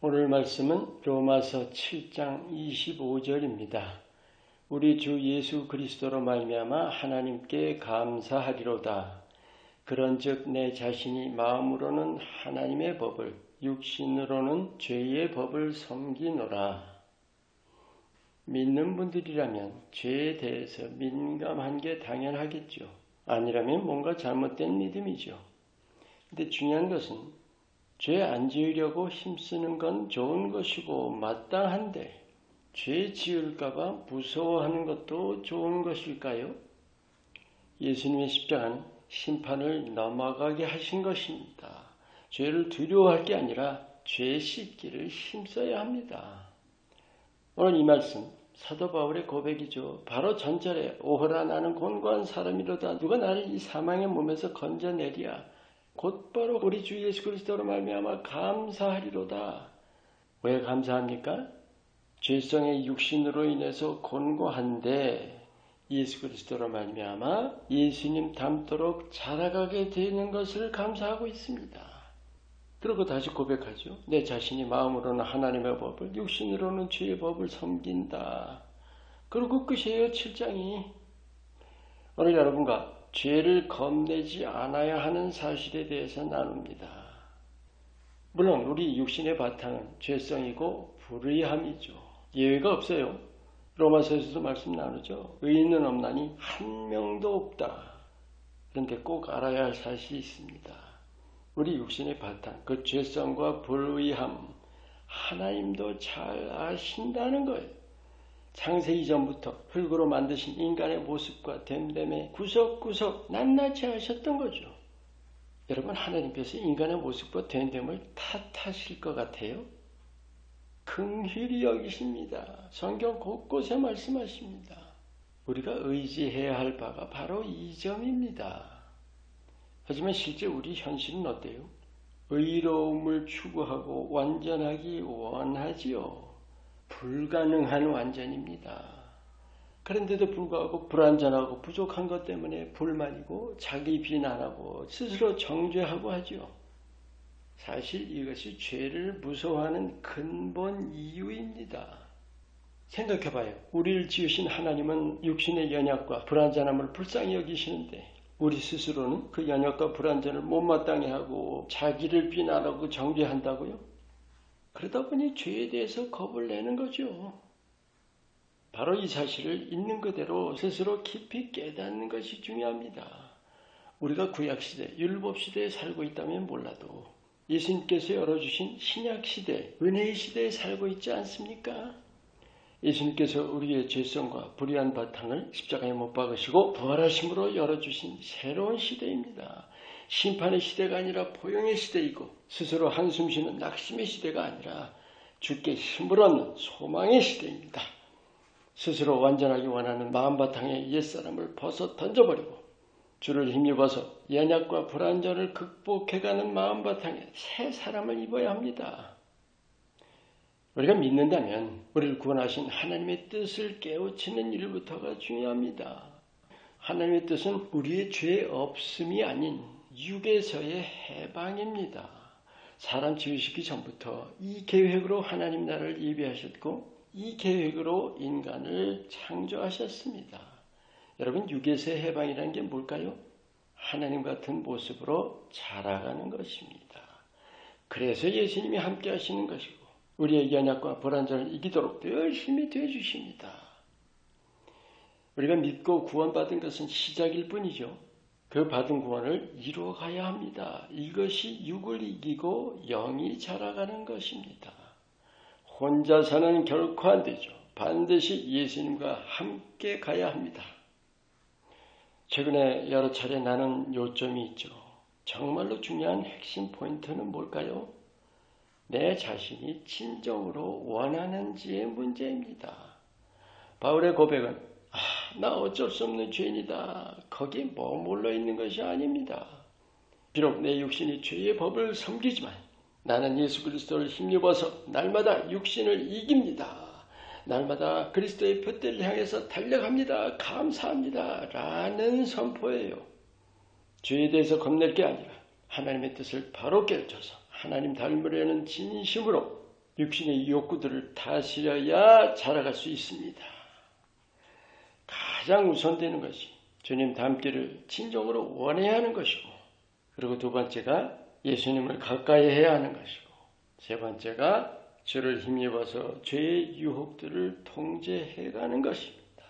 오늘 말씀은 로마서 7장 25절입니다. 우리 주 예수 그리스도로 말미암아 하나님께 감사하리로다. 그런즉 내 자신이 마음으로는 하나님의 법을 육신으로는 죄의 법을 섬기노라. 믿는 분들이라면 죄에 대해서 민감한 게 당연하겠죠. 아니라면 뭔가 잘못된 믿음이죠. 근데 중요한 것은 죄 안 지으려고 힘쓰는 건 좋은 것이고 마땅한데 죄 지을까봐 무서워하는 것도 좋은 것일까요? 예수님의 십자가는 심판을 넘어가게 하신 것입니다. 죄를 두려워할 게 아니라 죄 씻기를 힘써야 합니다. 오늘 이 말씀 사도 바울의 고백이죠. 바로 전절에 오호라 나는 곤고한 사람이로다. 누가 나를 이 사망의 몸에서 건져내리야. 곧바로 우리 주 예수 그리스도로 말미암아 감사하리로다. 왜 감사합니까? 죄성의 육신으로 인해서 곤고한데 예수 그리스도로 말미암아 예수님 닮도록 자라가게 되는 것을 감사하고 있습니다. 그리고 다시 고백하죠. 내 자신이 마음으로는 하나님의 법을 육신으로는 죄의 법을 섬긴다. 그리고 끝이에요. 7장이. 오늘 여러분과 죄를 겁내지 않아야 하는 사실에 대해서 나눕니다. 물론 우리 육신의 바탕은 죄성이고 불의함이죠. 예외가 없어요. 로마서에서도 말씀 나누죠. 의인은 없나니 한 명도 없다. 그런데 꼭 알아야 할 사실이 있습니다. 우리 육신의 바탕, 그 죄성과 불의함, 하나님도 잘 아신다는 거예요. 창세 이전부터 흙으로 만드신 인간의 모습과 됨됨에 구석구석 낱낱이 하셨던 거죠. 여러분 하나님께서 인간의 모습과 됨됨을 탓하실 것 같아요? 긍휼히 여기십니다. 성경 곳곳에 말씀하십니다. 우리가 의지해야 할 바가 바로 이 점입니다. 하지만 실제 우리 현실은 어때요? 의로움을 추구하고 완전하기 원하지요. 불가능한 완전입니다. 그런데도 불구하고 불완전하고 부족한 것 때문에 불만이고 자기 비난하고 스스로 정죄하고 하죠. 사실 이것이 죄를 무서워하는 근본 이유입니다. 생각해봐요. 우리를 지으신 하나님은 육신의 연약과 불완전함을 불쌍히 여기시는데 우리 스스로는 그 연약과 불완전을 못마땅해 하고 자기를 비난하고 정죄한다고요? 그러다 보니 죄에 대해서 겁을 내는 거죠. 바로 이 사실을 있는 그대로 스스로 깊이 깨닫는 것이 중요합니다. 우리가 구약시대, 율법시대에 살고 있다면 몰라도 예수님께서 열어주신 신약시대, 은혜의 시대에 살고 있지 않습니까? 예수님께서 우리의 죄성과 불의한 바탕을 십자가에 못 박으시고 부활하심으로 열어주신 새로운 시대입니다. 심판의 시대가 아니라 포용의 시대이고 스스로 한숨 쉬는 낙심의 시대가 아니라 주께 힘을 얻는 소망의 시대입니다. 스스로 완전하기 원하는 마음바탕의 옛사람을 벗어 던져버리고 주를 힘입어서 연약과 불안전을 극복해가는 마음바탕에 새 사람을 입어야 합니다. 우리가 믿는다면 우리를 구원하신 하나님의 뜻을 깨우치는 일부터가 중요합니다. 하나님의 뜻은 우리의 죄 없음이 아닌 육에서의 해방입니다. 사람 지으시기 전부터 이 계획으로 하나님 나라를 예비하셨고 이 계획으로 인간을 창조하셨습니다. 여러분 육에서의 해방이라는 게 뭘까요? 하나님 같은 모습으로 자라가는 것입니다. 그래서 예수님이 함께 하시는 것이고 우리의 연약과 불안전을 이기도록 열심히 되어 주십니다. 우리가 믿고 구원받은 것은 시작일 뿐이죠. 그 받은 구원을 이루어가야 합니다. 이것이 육을 이기고 영이 자라가는 것입니다. 혼자서는 결코 안 되죠. 반드시 예수님과 함께 가야 합니다. 최근에 여러 차례 나는 요점이 있죠. 정말로 중요한 핵심 포인트는 뭘까요? 내 자신이 진정으로 원하는지의 문제입니다. 바울의 고백은 아, 나 어쩔 수 없는 죄인이다. 거기에 머물러 있는 것이 아닙니다. 비록 내 육신이 죄의 법을 섬기지만 나는 예수 그리스도를 힘입어서 날마다 육신을 이깁니다. 날마다 그리스도의 표대를 향해서 달려갑니다. 감사합니다. 라는 선포예요. 죄에 대해서 겁낼 게 아니라 하나님의 뜻을 바로 깨우쳐서 하나님 닮으려는 진심으로 육신의 욕구들을 다스려야 자라갈 수 있습니다. 가장 우선되는 것이 주님 닮기를 진정으로 원해야 하는 것이고, 그리고 두 번째가 예수님을 가까이 해야 하는 것이고, 세 번째가 주를 힘입어서 죄의 유혹들을 통제해 가는 것입니다.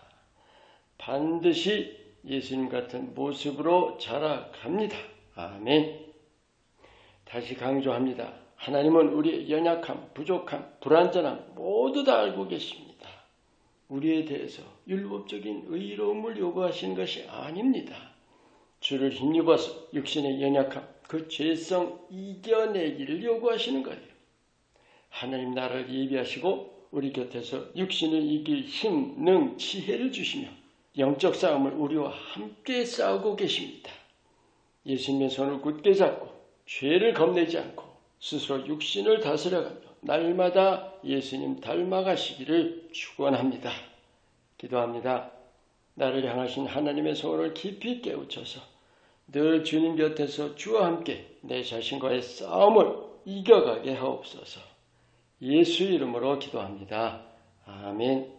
반드시 예수님 같은 모습으로 자라갑니다. 아멘. 다시 강조합니다. 하나님은 우리의 연약함, 부족함, 불완전함 모두 다 알고 계십니다. 우리에 대해서 율법적인 의로움을 요구하시는 것이 아닙니다. 주를 힘입어서 육신의 연약함, 그 죄성 이겨내기를 요구하시는 거예요. 하나님 나라를 예비하시고 우리 곁에서 육신을 이길 힘, 능, 지혜를 주시며 영적 싸움을 우리와 함께 싸우고 계십니다. 예수님의 손을 굳게 잡고 죄를 겁내지 않고 스스로 육신을 다스려가며 날마다 예수님 닮아가시기를 축원합니다. 기도합니다. 나를 향하신 하나님의 소원을 깊이 깨우쳐서 늘 주님 곁에서 주와 함께 내 자신과의 싸움을 이겨가게 하옵소서. 예수 이름으로 기도합니다. 아멘.